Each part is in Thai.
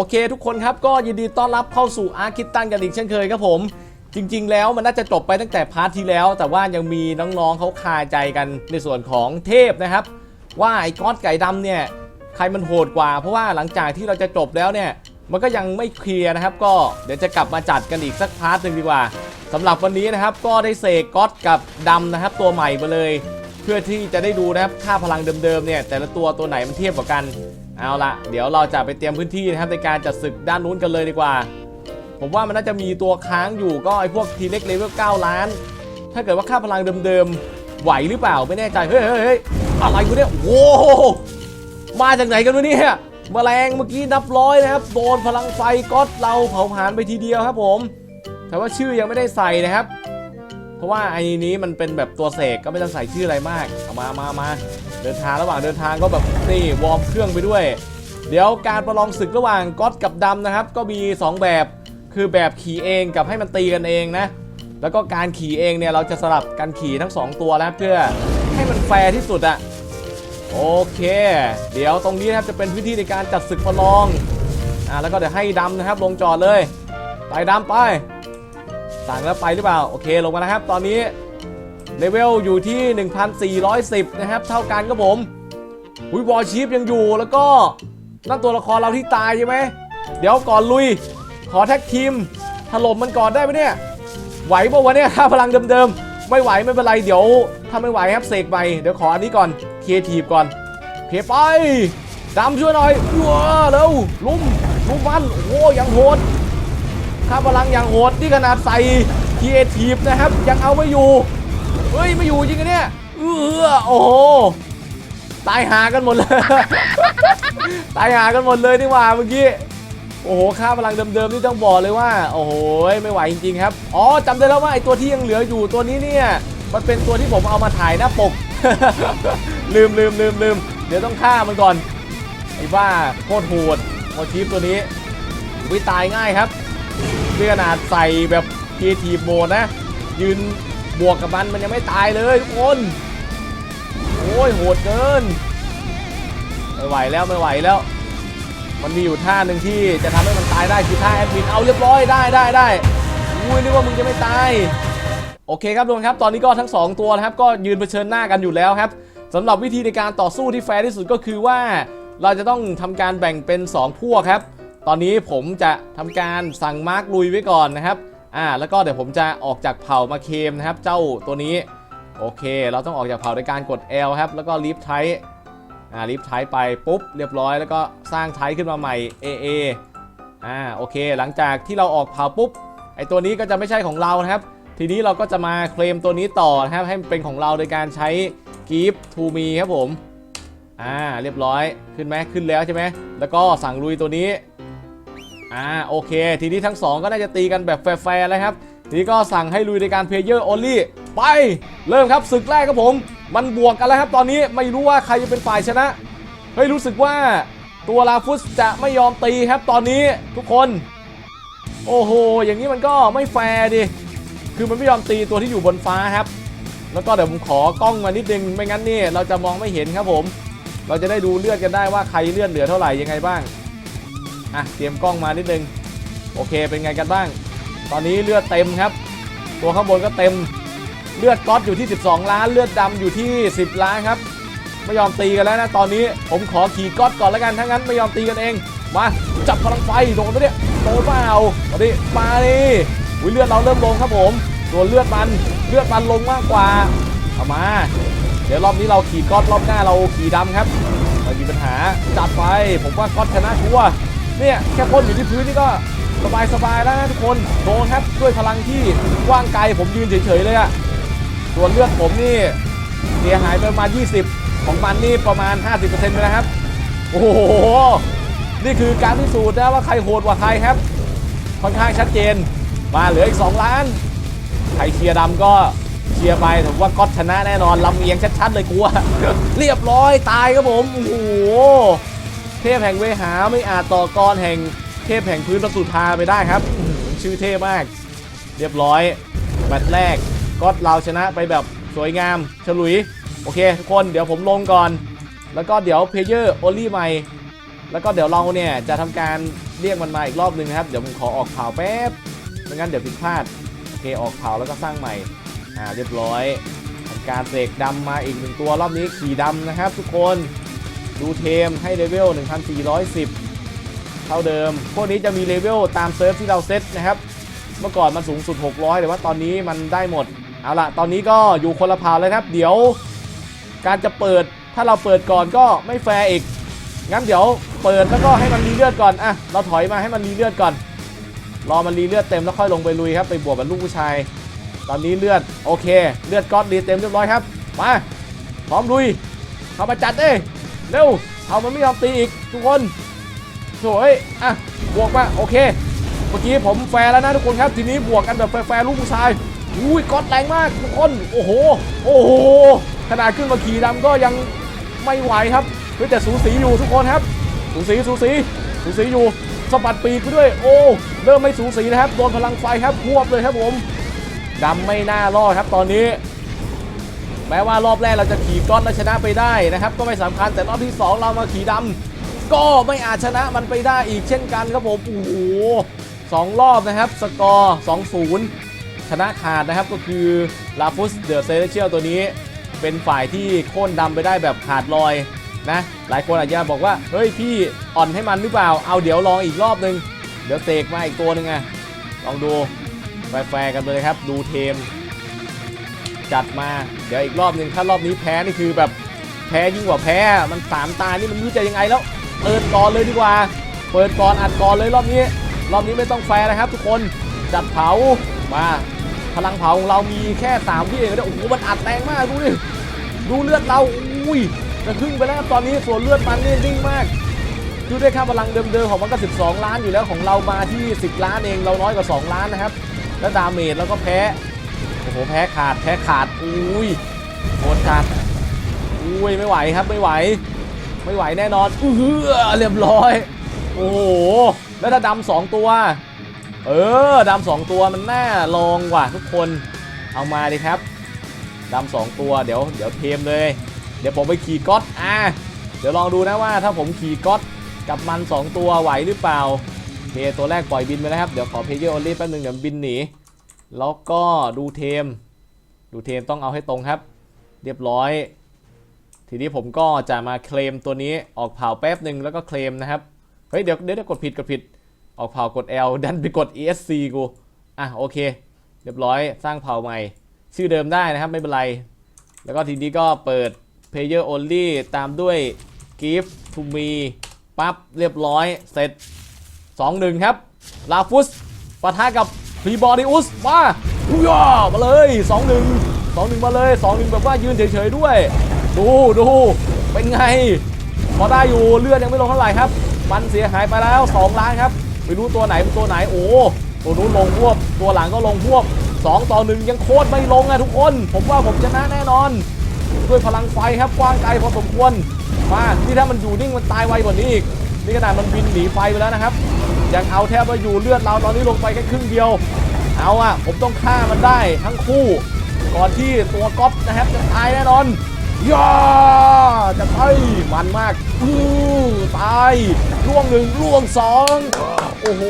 โอเค ทุกคนครับก็ยินดีต้อนรับเข้าสู่อาร์คิดตันกันอีกเช่นเคยครับผม จริง ๆ แล้วมันน่าจะจบไปตั้งแต่พาร์ทที่แล้ว แต่ว่ายังมีน้องๆเขาคาใจกันในส่วนของเทพนะครับ ว่าไอ้ก๊อตไก่ดำเนี่ยใครมันโหดกว่า เพราะว่าหลังจากที่เราจะจบแล้วเนี่ย มันก็ยังไม่เคลียร์นะครับ ก็เดี๋ยวจะกลับมาจัดกันอีกสักพาร์ทหนึ่งดีกว่าสำหรับวันนี้นะครับก็ได้เสกก๊อตกับดำนะครับ ตัวใหม่มาเลย เพื่อที่จะได้ดูนะครับค่าพลังเดิมๆเนี่ยแต่ละตัวตัวไหนมันเทียบกว่ากัน เอาละเดี๋ยวเราจะไปเตรียมพื้นที่นะครับในการจัดศึกด้านนู้นกันเลยดีกว่า ผมว่ามันน่าจะมีตัวค้างอยู่ก็ไอพวกทีเล็กเลเวล9ล้าน ถ้าเกิดว่าค่าพลังเดิมๆ ไหวหรือเปล่าไม่แน่ใจ เฮ้ยเฮ้ยเฮ้ยอะไรกูเนี่ยโอ้มาจากไหนกันวะเนี่ยแมลงเมื่อกี้นับร้อยนะครับ โดนพลังไฟก๊อตเราเผาผลาญไปทีเดียวครับผม แต่ว่าชื่อยังไม่ได้ใส่นะครับ เพราะว่าไอ้นี้มันเป็นแบบตัวเสกก็ไม่ต้องใส่ชื่ออะไรมาก เอามามามา เดินทางระหว่างเดินทางก็แบบนี่วอร์มเครื่องไปด้วย เดี๋ยวการประลองศึกระหว่างก๊อตกับดำนะครับ ก็มี 2 แบบคือแบบขี่เองกับให้มันตีกันเองนะ แล้วก็การขี่เองเนี่ยเราจะสลับกันขี่ทั้ง 2 ตัวแล้วเพื่อให้มันแฟร์ที่สุดอะโอเค เดี๋ยวตรงนี้นะครับจะเป็นพื้นที่ในการจัดศึกประลองอ่าแล้วก็เดี๋ยวให้ดำนะครับลงจอดเลย ไปดำไป สั่งแล้วไปหรือเปล่า โอเคลงมานะครับ ตอนนี้ เลเวลอยู่ที่ 1410 นะครับ เท่ากันครับผมอุยวอลชีฟยังอยู่แล้วก็นั่นตัวละครเราที่ตายใช่ไหม เดี๋ยวก่อนลุย ขอแท็กทีมถล่มมันก่อนได้ไหมเนี่ย ไหวป่าวะเนี่ยถ้าพลังเดิมๆ ไม่ไหวไม่เป็นไร เดี๋ยวถ้าไม่ไหวครับเสกไปเดี๋ยวขออันนี้ก่อนเคทีฟก่อน เพไปดำช่วยหน่อยว้าเร็วลุมลุมมันโอ้ยังโหดค่าพลังอย่างโหดนี่ขนาดใส่ครีเอทีฟนะครับ ยังเอาไม่อยู่ เฮ้ยไม่อยู่จริงๆเนี่ยเออโอ้โหตายหากันหมดเลย ตายหากันหมดเลยนี่หว่าเมื่อกี้ โอ้โห ค่าพลังเดิมๆนี่ต้องบอกเลยว่า โอ้โห ไม่ไหวจริงๆครับ อ๋อจำได้แล้วว่าไอตัวที่ยังเหลืออยู่ตัวนี้เนี่ย มันเป็นตัวที่ผมเอามาถ่ายหน้าปก ลืมลืมลืมลืม เดี๋ยวต้องฆ่ามันก่อน ไอ้บ้าโคตรโหดโคชีฟตัวนี้วิตายง่ายครับนี่ขนาดใส่แบบครีเอทีโมนะ ยืน บวกกับมันมันยังไม่ตายเลยทุกคน โอ้ยโหดเกิน ไม่ไหวแล้วไม่ไหวแล้ว มันมีอยู่ท่าหนึ่งที่จะทำให้มันตายได้คือท่าแอดมิน เอาเรียบร้อยได้ได้ได้อุ้ยนึกว่ามึงจะไม่ตาย โอเคครับทุกคนครับ ตอนนี้ก็ทั้ง 2 ตัวนะครับ ก็ยืนเผชิญหน้ากันอยู่แล้วครับสำหรับวิธีในการต่อสู้ที่แฟร์ที่สุดก็คือว่า เราจะต้องทำการแบ่งเป็น 2 พวกครับ ตอนนี้ผมจะทำการสั่งมาร์กลุยไว้ก่อนนะครับ อ่าแล้วก็เดี๋ยวผมจะออกจากเผ่ามาเคมนะครับ เจ้าตัวนี้ โอเค เราต้องออกจากเผ่าในการกด L ครับ แล้วก็ลิฟไทอ่าลิฟไทไปปุ๊บเรียบร้อย แล้วก็สร้างไทขึ้นมาใหม่ AA อ่าโอเค หลังจากที่เราออกเผ่าปุ๊บไอตัวนี้ก็จะไม่ใช่ของเรานะครับ ทีนี้เราก็จะมาเคลมตัวนี้ต่อนะครับให้มันเป็นของเราโดยการใช้ Give to me ครับผมอ่าเรียบร้อยขึ้นไหมขึ้นแล้วใช่ไหมแล้วก็สั่งลุยตัวนี้ อ่าโอเค ทีนี้ทั้งสองก็น่าจะตีกันแบบแฟร์ๆแล้วครับ ทีนี้ก็สั่งให้ลุยในการเพลเยอร์ only ไป เริ่มครับศึกแรกครับผม มันบวกกันแล้วครับตอนนี้ไม่รู้ว่าใครจะเป็นฝ่ายชนะ เฮ้ยรู้สึกว่าตัวลาฟุสจะไม่ยอมตีครับตอนนี้ทุกคน โอ้โห อย่างนี้มันก็ไม่แฟร์ดิ คือมันไม่ยอมตีตัวที่อยู่บนฟ้าครับ แล้วก็เดี๋ยวผมขอกล้องมานิดนึงไม่งั้นนี่เราจะมองไม่เห็นครับผม เราจะได้ดูเลือดกันได้ว่าใครเลือดเหลือเท่าไหร่ยังไงบ้าง อะเตรียมกล้องมานิดนึง โอเคเป็นไงกันบ้าง ตอนนี้เลือดเต็มครับ ตัวข้างบนก็เต็มเลือดก๊อตอยู่ที่ 12 ล้าน เลือดดำอยู่ที่ 10 ล้านครับ ไม่ยอมตีกันแล้วนะ ตอนนี้ผมขอขี่ก๊อตก่อนแล้วกันถ้างั้นไม่ยอมตีกันเอง มาจับพลังไฟโดนตัวเนี้ยโดนเปล่ามาดิมาดิอุ้ยเลือดเราเริ่มลงครับผมส่วเลือดมันเลือดมันลงมากกว่าเอามา เดี๋ยวรอบนี้เราขี่ก๊อตรอบหน้าเราขี่ดำครับไม่มีปัญหาจัดไปผมว่าก๊อตชนะชัวร์ เนี่ยแค่พ่นอยู่ที่พื้นนี่ก็สบายสบายแล้วนะทุกคนโดนครับด้วยพลังที่กว้างไกลผมยืนเฉยๆเลยอะส่วนเลือดผมนี่เสียหายไปประมาณ 20 ของมันนี่ประมาณ 50%ไปแล้วครับ โอ้โห นี่คือการพิสูจน์นะว่าใครโหดกว่าใครครับ ค่อนข้างชัดเจน มาเหลืออีก 2 ล้าน ใครเชียร์ดำก็เชียร์ไปผมว่าก๊อตชนะแน่นอนลำเอียงชัดๆเลยกลัวเรียบร้อยตายครับผม โอ้โห เทพแห่งเวหาไม่อาจต่อกรแห่งเทพแห่งพื้นประสุธาไปได้ครับ ชื่อเท่มาก เรียบร้อยแมตช์แรกก็เราชนะไปแบบสวยงามฉลุย โอเคทุกคนเดี๋ยวผมลงก่อน แล้วก็เดี๋ยวเพเยอร์โอลี่ใหม่ แล้วก็เดี๋ยวเราเนี่ยจะทำการเรียกมันมาอีกรอบหนึ่งนะครับ เดี๋ยวผมขอออกข่าวแป๊บไม่งั้นเดี๋ยวผิดพลาด โอเคออกข่าวแล้วก็สร้างใหม่ อ่าเรียบร้อยทำการเสกดำมาอีกหนึ่งตัวรอบนี้ขี่ดำนะครับ ทุกคน ดูเทมให้เลเวล 1410 เท่าเดิม พวกนี้จะมีเลเวลตามเซิร์ฟที่เราเซตนะครับ เมื่อก่อนมันสูงสุด 600 แต่ว่าตอนนี้มันได้หมด เอาละตอนนี้ก็อยู่คนละพาวเลยนะครับ เดี๋ยวการจะเปิด ถ้าเราเปิดก่อนก็ไม่แฟร์อีก งั้นเดี๋ยวเปิดแล้วก็ให้มันรีเลือดก่อน อะ เราถอยมาให้มันรีเลือดก่อน รอมันรีเลือดเต็มแล้วค่อยลงไปลุยครับ ไปบวกกับลูกผู้ชาย ตอนนี้เลือด โอเค เลือดก๊อตรีเต็มเรียบร้อยครับ มา พร้อมลุย เข้ามาจัดเอ้ย เร็วเอามันไม่ยอมตีอีกทุกคนสวยอะบวกมาโอเค เมื่อกี้ผมแฟร์แล้วนะทุกคนครับ ทีนี้บวกกันแบบแฟร์ลูกผู้ชายอุ้ยก๊อตแรงมากทุกคน โอ้โห โอ้โห ขนาดขึ้นมาขี่ดำก็ยังไม่ไหวครับเฮ้ยแต่สูสีอยู่ทุกคนครับ สูสีสูสีสูสีอยู่สะบัดปีกไปด้วย โอ้ เริ่มไม่สูสีนะครับ โดนพลังไฟครับควบเลยครับผมดำไม่น่ารอดครับตอนนี้ แม้ว่ารอบแรกเราจะขี่ก้อนและชนะไปได้นะครับ ก็ไม่สำคัญแต่รอบที่ 2 เรามาขี่ดำก็ไม่อาจชนะมันไปได้อีกเช่นกันครับผมโอ้โหสองรอบนะครับ สกอร์2-0ชนะขาดนะครับก็คือลาฟุสเดอะเซเลเชียลตัวนี้ เป็นฝ่ายที่โค่นดำไปได้แบบขาดลอยนะ หลายคนอาจจะบอกว่า เฮ้ยพี่อ่อนให้มันหรือเปล่า เอาเดี๋ยวลองอีกรอบนึง เดี๋ยวเสกมาอีกตัวหนึ่งไงลองดูแฟร์กันเลยครับ ดูเทม จัดมาเดี๋ยวอีกรอบหนึ่งถ้ารอบนี้แพ้นี่คือแบบแพ้ยิ่งกว่าแพ้มันสามตานี่มันไม่รู้จะยังไงแล้วเปิดก่อนเลยดีกว่า เปิดก่อนอัดก่อนเลยรอบนี้ รอบนี้ไม่ต้องแฟร์นะครับ ทุกคนจัดเผามาพลังเผาของเรามีแค่3ที่เองนะโอ้โหมันอัดแรงมากดูดิดูเลือดเราอุ้ยจะครึ่งไปแล้วตอนนี้ส่วนเลือดมันนี่นิ่งมากดูด้วยค่าพลังเดิมๆของมันก็ 12 ล้านอยู่แล้วของเรามาที่ 10 ล้านเองเราน้อยกว่า 2 ล้านนะครับ แล้วดาเมจเราก็แพ้ อ้โหแพ้ขาดแพ้ขาดอุ้ยโหดขาดอุ้ยไม่ไหวครับไม่ไหว ไม่ไหวแน่นอนเออเรียบร้อย โอ้โหแล้วถ้าดำสองตัว เออดำสองตัวมันน่าลองว่ะทุกคนเอามาดิครับดำสองตัวเดี๋ยวเดี๋ยวเทมเลย เดี๋ยวผมไปขี่ก๊อตอะเดี๋ยวลองดูนะว่าถ้าผมขี่ก๊อตกับมัน 2 ตัวไหวหรือเปล่าเคตัวแรกปล่อยบินไปนะครับ เดี๋ยวขอเพเยอร์โอลี่แป๊บนึงเดี๋ยวบินหนี แล้วก็ดูเทม ดูเทมต้องเอาให้ตรงครับ เรียบร้อย ทีนี้ผมก็จะมาเคลมตัวนี้ออกเผาแป๊บหนึ่งแล้วก็เคลมนะครับ เฮ้ยเดี๋ยวเดี๋ยวกดผิดกดผิด ออกเผากด L ดันไปกด ESC กู อะโอเค เรียบร้อยสร้างเผาใหม่ ชื่อเดิมได้นะครับไม่เป็นไร แล้วก็ทีนี้ก็เปิด Player Only ตามด้วย Give to me ปั๊บเรียบร้อยเสร็จ2-1 ครับ ลาฟุสปะทะกับ พรีบอดิอุสมาอุยามาเลย2-1 2-1มาเลย2-1แบบว่ายืนเฉยๆด้วย ดูดูเป็นไง พอได้อยู่เลือดยังไม่ลงเท่าไหร่ครับ มันเสียหายไปแล้ว 2 ล้านครับไม่รู้ตัวไหนเป็นตัวไหนโอ้ตัวนู้นลงพวบตัวหลังก็ลงพวบ2ต่อ1ยังโคตรไม่ลงอะทุกคน ผมว่าผมชนะแน่นอน ด้วยพลังไฟครับกว้างไกลพอสมควรมาที่ถ้ามันอยู่นิ่งมันตายไวกว่านี้อีกนี่ขนาดมันบินหนีไฟไปแล้วนะครับ ยังเอาแทบมาอยู่เลือดเราตอนนี้ลงไปแค่ครึ่งเดียว เอาอะผมต้องฆ่ามันได้ทั้งคู่ ก่อนที่ตัวก๊อฟนะครับจะตายแน่นอนย่าจะไปมันมากอู้ตายล่วงหนึ่งล่วงสองโอ้โห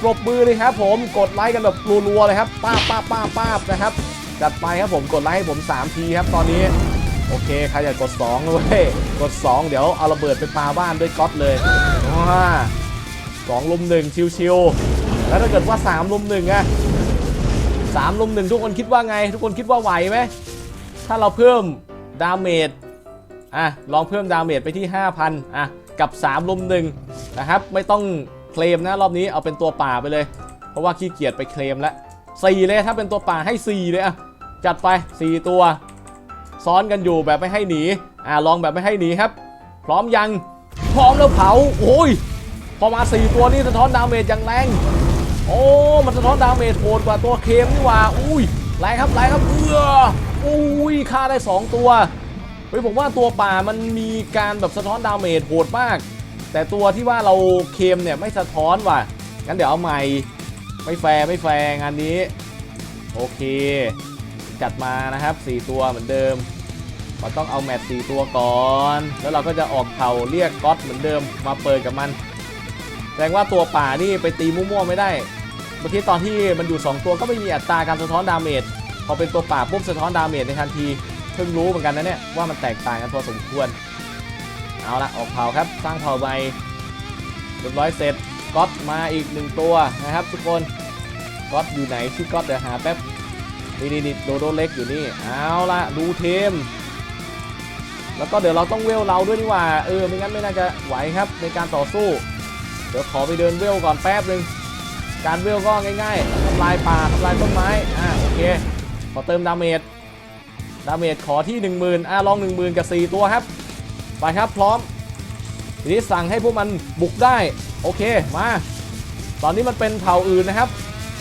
ปรบมือเลยครับผมกดไลค์กันแบบรัวๆเลยครับป้าป้าป้าป้านะครับจัดไปครับผมกดไลค์ให้ผม 3 ทีครับตอนนี้ โอเคใครอยากกด2เลยกด 2 เดี๋ยวเอาระเบิดไปปาบ้านด้วยก๊อตเลยว้า สองลุมหนึ่งชิวๆแล้วถ้าเกิดว่า3ลุมหนึ่งอะสามลุมหนึ่งทุกคนคิดว่าไง ทุกคนคิดว่าไหวไหมถ้าเราเพิ่มดาเมจอะลองเพิ่มดาเมจไปที่ 5,000อะกับ 3 ลุมหนึ่งนะครับ ไม่ต้องเคลมนะรอบนี้เอาเป็นตัวป่าไปเลย เพราะว่าขี้เกียจไปเคลมแล้วสี่เลยถ้าเป็นตัวป่าให้ 4 เลยอะจัดไป 4 ตัว ซ้อนกันอยู่แบบไม่ให้หนีอ่าลองแบบไม่ให้หนีครับ พร้อมยัง พร้อมแล้วเผาโอ้ย พอมา 4 ตัวนี่สะท้อนดาเมจอย่างแรง โอ้ มันสะท้อนดาเมจโหดกว่าตัวเคมนี่ว่า อุ้ยแรงครับแรงครับเอืออุ้ยฆ่าได้ 2 ตัวเฮ้ยผมว่าตัวป่ามันมีการแบบสะท้อนดาเมจโหดมาก แต่ตัวที่ว่าเราเคมเนี่ยไม่สะท้อนว่ะงั้นเดี๋ยวเอาใหม่ไม่แฟร์ไม่แฟร์งานนี้ โอเค จัดมานะครับ 4 ตัวเหมือนเดิมเราต้องเอาแมตช์สี่ตัวก่อน แล้วเราก็จะออกเผ่าเรียกก๊อตเหมือนเดิมมาเปิดกับมัน แสดงว่าตัวป่านี่ไปตีมั่วๆไม่ได้เมื่อกี้ตอนที่มันอยู่ 2 ตัวก็ไม่มีอัตราการสะท้อนดาเมจพอเป็นตัวป่าปุ๊บสะท้อนดาเมจในทันทีเพิ่งรู้เหมือนกันนะเนี่ยว่ามันแตกต่างกันพอสมควร เอาละออกเผาครับสร้างเผาใหม่เรียบร้อยเสร็จก๊อตมาอีกหนึ่งตัวนะครับ ทุกคนก๊อตอยู่ไหนชื่อก๊อตเดี๋ยวหาแป๊บนี่นี่โดโดเล็กอยู่นี่เอาละดูเทมแล้วก็เดี๋ยวเราต้องเวลเราด้วยนี่ว่าเออไม่งั้นไม่น่าจะไหวครับในการต่อสู้ เดี๋ยวขอไปเดินเวลก่อนแป๊บหนึ่งการเวลก็ง่ายๆทำลายป่าทำลายต้นไม้ อ่าโอเค ขอเติมดาเมจ ดาเมจขอที่ 10,000อ่าลอง 10,000 กับ 4 ตัวครับ ไปครับพร้อม ทีนี้สั่งให้พวกมันบุกได้ โอเค มา ตอนนี้มันเป็นเผ่าอื่นนะครับ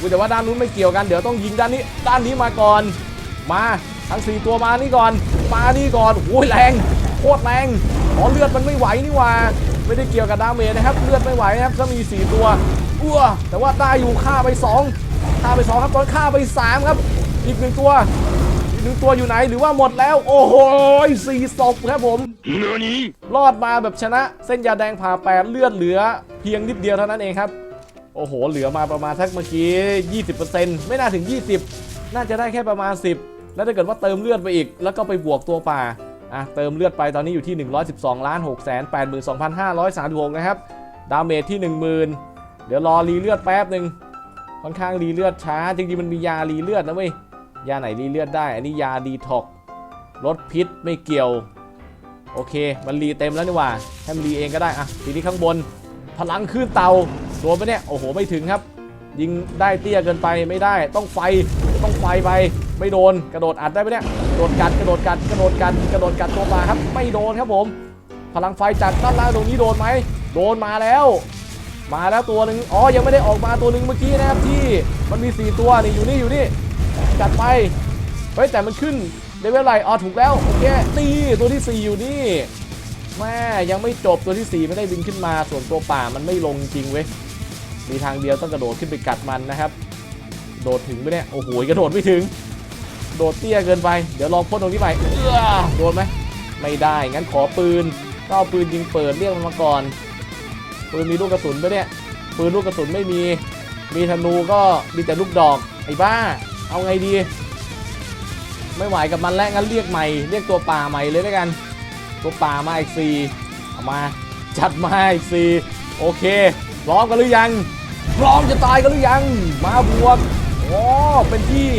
แต่ว่าด้านนู้นไม่เกี่ยวกัน เดี๋ยวต้องยิงด้านนี้ ด้านนี้มาก่อน มาทั้ง 4 ตัวมานี่ก่อน มานี่ก่อนโอ้ยแรง โคตรแรงอ๋อเลือดมันไม่ไหวนี่ว่า ไม่ได้เกี่ยวกับดาเมจนะครับ เลือดไม่ไหวนะครับถ้ามี 4 ตัวอ้วแต่ว่าได้อยู่ฆ่าไป 2ฆ่าไป 2 ครับตอนฆ่าไป 3 ครับ อีกหนึ่งตัว อีกหนึ่งตัวอยู่ไหนหรือว่าหมดแล้ว โอ้โหสี่ศพครับผมรอดมาแบบชนะ เส้นยาแดงผ่าแปดเลือดเหลือ เพียงนิดเดียวเท่านั้นเองครับ โอ้โห เหลือมาประมาณสักเมื่อกี้20%ไม่น่าถึง 20 น่าจะได้แค่ประมาณ 10 แล้วถ้าเกิดว่าเติมเลือดไปอีก แล้วก็ไปบวกตัวป่า อะเติมเลือดไปตอนนี้อยู่ที่ 112ล้าน6 8 2 5 3 6นะครับ ดาเมจที่ 10,000 เดี๋ยวรอรีเลือดแป๊บหนึ่งค่อนข้างรีเลือดช้า จริงๆมันมียารีเลือดนะเว้ย ยาไหนรีเลือดได้ อันนี้ยาดีท็อกลดพิษไม่เกี่ยว โอเค มันรีเต็มแล้วนี่ว่าให้มันรีเองก็ได้อะทีนี้ข้างบน พลังขึ้นเตาโดนไปเนี่ย โอ้โห ไม่ถึงครับ ยิงได้เตี้ยเกินไปไม่ได้ ต้องไฟ ต้องไฟไป ไม่โดน กระโดดอัดได้ไหมเนี่ย โดดกัดกระโดดกัดกระโดดกัดกระโดดกัดตัวปลาครับ ไม่โดนครับผม พลังไฟจากด้านล่างตรงนี้โดนไหมโดนมาแล้ว มาแล้วตัวหนึ่งอ๋อยังไม่ได้ออกมาตัวหนึ่งเมื่อกี้นะครับที่มันมี 4 ตัวนี่อยู่นี่อยู่นี่จัดไปเฮ้ยแต่มันขึ้นเลเวลไรอ๋อถูกแล้วโอเคนี่ตัวที่ 4 อยู่นี่แม่ยังไม่จบตัวที่ 4 ไม่ได้บินขึ้นมาส่วนตัวป่ามันไม่ลงจริงเว้ยมีทางเดียวต้องกระโดดขึ้นไปกัดมันนะครับ โดดถึงไหมเนี่ยโอ้โหกระโดดไม่ถึง โดดเตี้ยเกินไป เดี๋ยวลองพ่นตรงนี้ไปเอื้อโดนไหมไม่ได้ งั้นขอปืนก็เอาปืนยิงเปิดเรียกมันมาก่อน ปืนมีลูกกระสุนไหมเนี่ย ปืนลูกกระสุนไม่มี มีธนูก็มีแต่ลูกดอก ไอ้บ้า เอาไงดี ไม่ไหวกับมันแล้วงั้นเรียกใหม่ เรียกตัวป่าใหม่เลยแล้วกัน ตัวป่ามาอีกสี่เอามา จัดมาอีกสี่โอเค พร้อมกันหรือยัง พร้อมจะตายกันหรือยัง มาบวก โอ้เป็นที่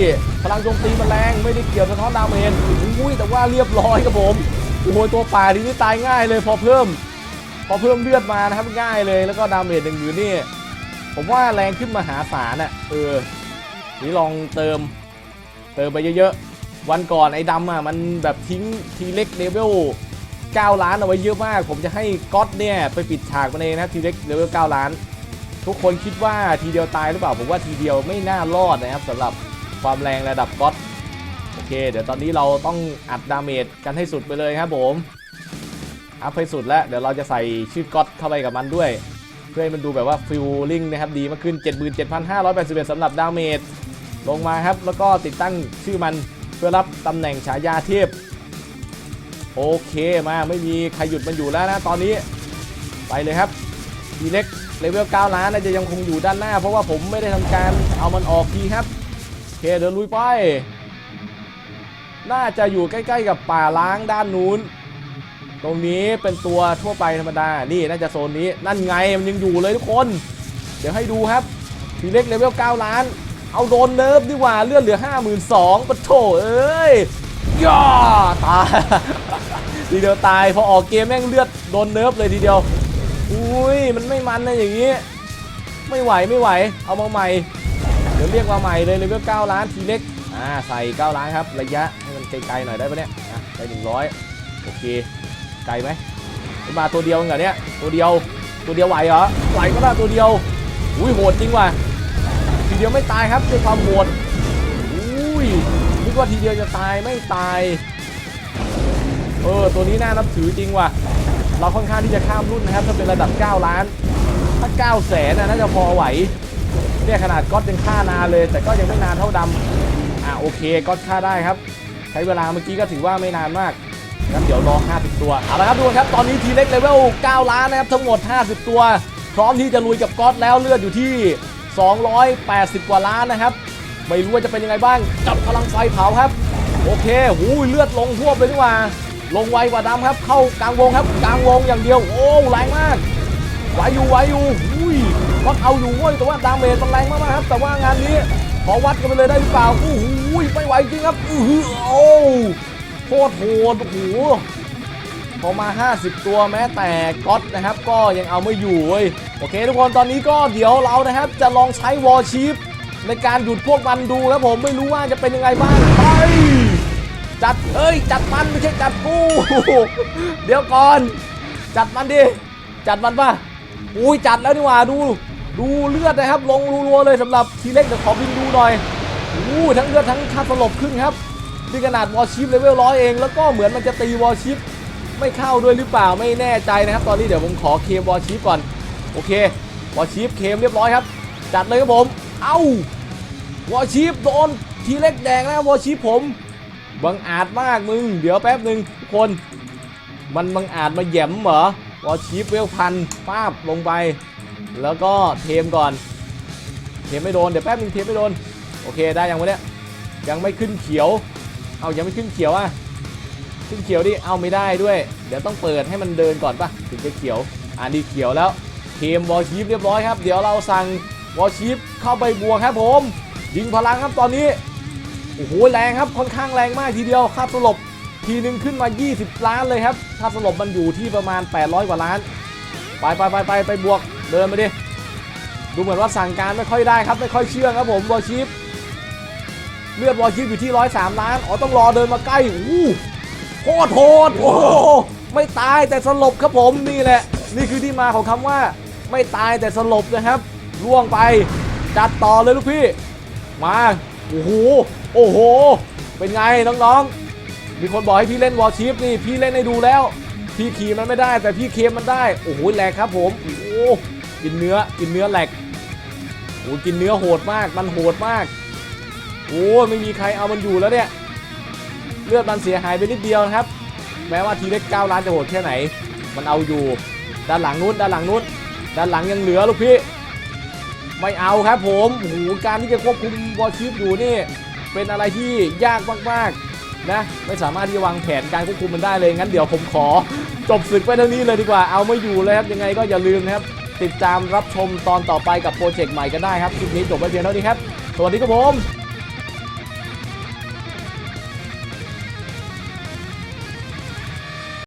พลังโจมตีมันแรงไม่ได้เกี่ยวสะท้อนดาเมจอุ้ยแต่ว่าเรียบร้อยครับผมโอ้ยตัวป่าทีนี้ตายง่ายเลยพอเพิ่ม พอเพิ่มเลือดมานะครับง่ายเลยแล้วก็ดาเมจหนึ่งอยู่นี่ผมว่าแรงขึ้นมหาศาลอะเออนี่ลองเติม เติมไปเยอะๆ วันก่อนไอ้ดำอะมันแบบทิ้งทีเล็กเลเวล9ล้านเอาไว้เยอะมาก ผมจะให้ก๊อตเนี่ยไปปิดฉากมันเองนะทีเล็กเลเวล9ล้าน ทุกคนคิดว่าทีเดียวตายหรือเปล่าผมว่าทีเดียวไม่น่ารอดนะครับสำหรับความแรงระดับก๊อตโอเค เดี๋ยวตอนนี้เราต้องอัดดาเมจกันให้สุดไปเลยครับผมอัพให้สุดแล้วเดี๋ยวเราจะใส่ชื่อก๊อตเข้าไปกับมันด้วย เพื่อให้มันดูแบบว่าฟิลลิ่งนะครับดีมากขึ้น 77,581สำหรับดาเมจลงมาครับแล้วก็ติดตั้งชื่อมันเพื่อรับตำแหน่งฉายาเทพโอเคมาไม่มีใครหยุดมันอยู่แล้วนะตอนนี้ ไปเลยครับดีเล็ก เลเวล9ล้านน่าจะยังคงอยู่ด้านหน้า เพราะว่าผมไม่ได้ทำการเอามันออกทีครับโอเคเดินลุยไป น่าจะอยู่ใกล้ๆกับป่าล้างด้านนู้น ตรงนี้เป็นตัวทั่วไปธรรมดา นี่น่าจะโซนนี้ นั่นไงมันยังอยู่เลยทุกคน เดี๋ยวให้ดูครับทีเล็กเลเวล9ล้าน เอาโดนเนิร์ฟดีกว่าเลือดเหลือ 52,000ปะโถเอ้ยย่าตายทีเดียวตายพอออกเกมแม่งเลือดโดนเนิร์ฟเลยทีเดียว อุ้ยมันไม่มันนะอย่างนี้ ไม่ไหวไม่ไหว เอามาใหม่ เดี๋ยวเรียกมาใหม่เลยเลเวล9ล้านทีเล็ก อ่าใส่9ล้านครับระยะให้มันไกลๆหน่อยได้ปะเนี่ยอะไป100โอเค ไกลไหมมาตัวเดียวเหรอเนี่ยตัวเดียวตัวเดียวไหวเหรอไหวก็ได้ตัวเดียวอุ้ยโหดจริงว่ะทีเดียวไม่ตายครับด้วยความโหดอุ้ยนึกว่าทีเดียวจะตายไม่ตายเออตัวนี้น่านับถือจริงว่ะ เราค่อนข้างที่จะข้ามรุ่นนะครับถ้าเป็นระดับ 9 ล้าน ถ้า 9 แสนน่าจะพอไหวเนี่ยขนาดก๊อตยังฆ่านานเลย แต่ก็ยังไม่นานเท่าดำอะโอเคก๊อตฆ่าได้ครับ ใช้เวลาเมื่อกี้ก็ถือว่าไม่นานมากงั้นเดี๋ยวรอ 50 ตัวเอาละครับทุกคนครับตอนนี้ทีเล็กเลเวล 9 ล้านนะครับทั้งหมด 50 ตัว พร้อมที่จะลุยกับก๊อตแล้วเลือดอยู่ที่ 280 กว่าล้านนะครับไม่รู้ว่าจะเป็นยังไงบ้างจับพลังไฟเผาครับ โอเคหูเลือดลงพวบเลยนี่หว่า ลงไวกว่าดำครับ เข้ากลางวงครับกลางวงอย่างเดียว โอ้แรงมากไหวอยู่ไหวอยู่อุ้ยวัดเอาอยู่ว้ยแต่ว่าดาเมจมันแรงมากๆครับ แต่ว่างานนี้ขอวัดกันไปเลยได้หรือเปล่าโอู้หูยไม่ไหวจริงครับอื้อหือโอ้โคตรโหดโอ้โหพอมา 50 ตัวแม้แต่ก๊อตนะครับ ก็ยังเอาไม่อยู่เว้ยโอเค ทุกคนตอนนี้ก็เดี๋ยวเรานะครับ จะลองใช้วอลชีฟในการหยุดพวกมันดูครับผมไม่รู้ว่าจะเป็นยังไงบ้างไป จัดเอ้ย จัดมันไม่ใช่จัดกูเดี๋ยวก่อน จัดมันดิ จัดมันป่ะอุ้ยจัดแล้วนี่หว่าดูดูเลือดนะครับ ลงรัวๆเลยสำหรับทีเล็กเดี๋ยวขอบินดูหน่อยอู้ทั้งเลือดทั้งค่าสลบขึ้นครับนี่ขนาดวอชิปเลเวลร้อยเองแล้วก็เหมือนมันจะตีวอชิปไม่เข้าด้วยหรือเปล่าไม่แน่ใจนะครับ ตอนนี้เดี๋ยวผมขอเคมวอชิปก่อน โอเควอชิปเคมเรียบร้อยครับ จัดเลยครับผม เอ้าวอชิปโดนทีเล็กแดงแล้ววอชิปผม บังอาจมากมึง เดี๋ยวแป๊บหนึ่งทุกคน มันบังอาจมาแย่มเหรอวอลชีฟเวลพันป้าบลงไป แล้วก็เทมก่อน เทมไม่โดน เดี๋ยวแป๊บนึงเทมไม่โดน โอเคได้ยังวะเนี่ย ยังไม่ขึ้นเขียว เอายังไม่ขึ้นเขียวอะ ขึ้นเขียวดิ เอาไม่ได้ด้วย เดี๋ยวต้องเปิดให้มันเดินก่อนปะถึงจะเขียว อ่านี่เขียวแล้ว เทมวอลชีฟเรียบร้อยครับ เดี๋ยวเราสั่งวอลชีฟเข้าไปบวกครับผม ยิงพลังครับตอนนี้ โอ้โหแรงครับค่อนข้างแรงมากทีเดียวค่าสลบทีนึงขึ้นมา 20 ล้านเลยครับค่าสลบมันอยู่ที่ประมาณ 800 กว่าล้าน ไปไปไปไปไปบวกเดินไปดิดูเหมือนว่าสั่งการไม่ค่อยได้ครับไม่ค่อยเชื่องครับผมวอลชิปเลือดวอลชิปอยู่ที่ 103 ล้านอ๋อต้องรอเดินมาใกล้โอ้โคตรโหดโอ้ไม่ตายแต่สลบครับผมนี่แหละ นี่คือที่มาของคำว่าไม่ตายแต่สลบนะครับล่วงไปจัดต่อเลยลูกพี่ มา โอ้โห โอ้โห เป็นไงน้องๆ มีคนบอกให้พี่เล่นวอลชิปนี่พี่เล่นให้ดูแล้ว พี่ขี่มันไม่ได้แต่พี่เคมมันได้ โอ้โหแหลกครับผม โอ้โหกินเนื้อกินเนื้อแหลกโอ้กินเนื้อโหดมาก มันโหดมาก โอ้ไม่มีใครเอามันอยู่แล้วเนี่ย เลือดมันเสียหายไปนิดเดียวนะครับ แม้ว่าทีเล็ก9ล้านจะโหดแค่ไหน มันเอาอยู่ ด้านหลังนู้นด้านหลังนู้น ด้านหลังยังเหลือลูกพี่ ไม่เอาครับผมโอ้โหการที่จะควบคุมวอลชิปอยู่นี่ เป็นอะไรที่ยากมากๆนะไม่สามารถที่จะวางแผนการควบคุมมันได้เลยงั้นเดี๋ยวผมขอ จบศึกไปเท่านี้เลยดีกว่าเอาไม่อยู่เลยครับยังไงก็อย่าลืมนะครับติดตามรับชมตอนต่อไปกับโปรเจกต์ใหม่กันได้ครับคลิปนี้จบไปเพียงเท่านี้ครับ สวัสดีครับผม